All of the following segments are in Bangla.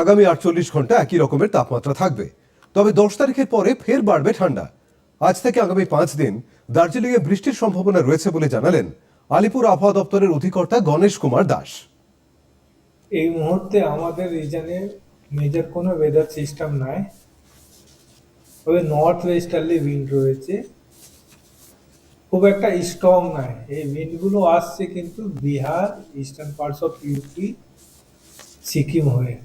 আগামী আটচল্লিশ ঘণ্টা একই রকমের তাপমাত্রা থাকবে। তবে দশ তারিখের পরে ফের বাড়বে ঠান্ডা। আজ থেকে আগামী পাঁচ দিন দার্জিলিংয়ে বৃষ্টির সম্ভাবনা রয়েছে বলে জানালেন আলিপুর আবহাওয়া দপ্তরের অধিকর্তা গণেশ কুমার দাস। এই মুহূর্তে আমাদের রিজনে মেজর কোনো ওয়েদার সিস্টেম নাই। তবে নর্থ ওয়েস্টার্লি উইন্ড রয়েছে। খুব একটা স্ট্রং নাই। এই উইন্ডগুলো আসছে কিন্তু Bihar eastern parts of UP Sikkim হয়ে।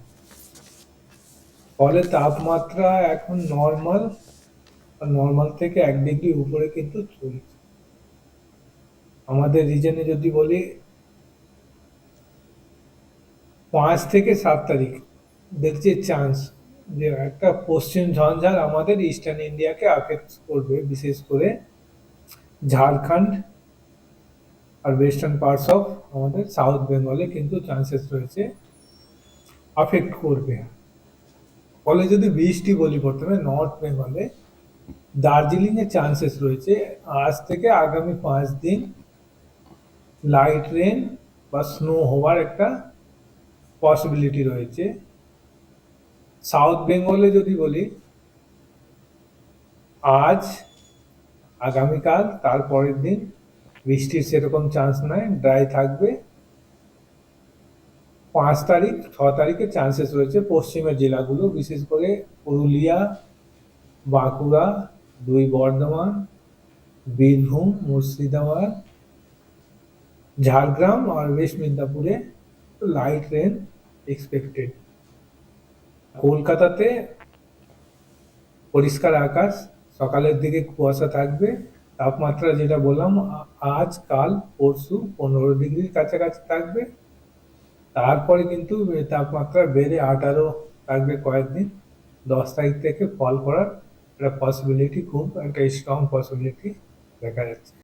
ফলে তাপমাত্রা এখন নর্মাল নর্মাল থেকে এক ডিগ্রি উপরে কিন্তু চলছে আমাদের রিজনে যদি বলি, পাঁচ থেকে সাত তারিখ, দেখছি চান্স যে একটা পশ্চিম ঝঞ্ঝার আমাদের ইস্টার্ন ইন্ডিয়াকে আফেক্ট করবে, বিশেষ করে ঝাড়খণ্ড আর ওয়েস্টার্ন পার্টস অফ আমাদের সাউথ বেঙ্গলে কিন্তু চান্সেস রয়েছে আফেক্ট করবে। ফলে যদি বৃষ্টি বলি প্রথমে নর্থ বেঙ্গলে দার্জিলিংয়ে চান্সেস রয়েছে। আজ থেকে আগামী পাঁচ দিন লাইট রেন বা স্নো হওয়ার একটা পসিবিলিটি রয়েছে। সাউথ বেঙ্গলে যদি বলি, আজ, আগামীকাল, তারপরের দিন বৃষ্টির সেরকম চান্স নাই ড্রাই থাকবে। পাঁচ তারিখ, ছ তারিখে চান্সেস রয়েছে পশ্চিমের জেলাগুলো, বিশেষ করে পুরুলিয়া, বাঁকুড়া, দুই বর্ধমান, বীরভূম, মুর্শিদাবাদ, ঝাড়গ্রাম আর ওয়েস্ট মিদনাপুরে লাইট রেন এক্সপেক্টেড কলকাতাতে পরিষ্কার আকাশ, সকালের দিকে কুয়াশা থাকবে, তাপমাত্রা যেটা বললাম আজ, কাল, পরশু পনেরো ডিগ্রির কাছাকাছি থাকবে। তারপরে কিন্তু তাপমাত্রা বেড়ে আঠারো থাকবে কয়েকদিন, দশ তারিখ থেকে ফল করার একটা পসিবিলিটি খুব একটা স্ট্রং পসিবিলিটি দেখা যাচ্ছে।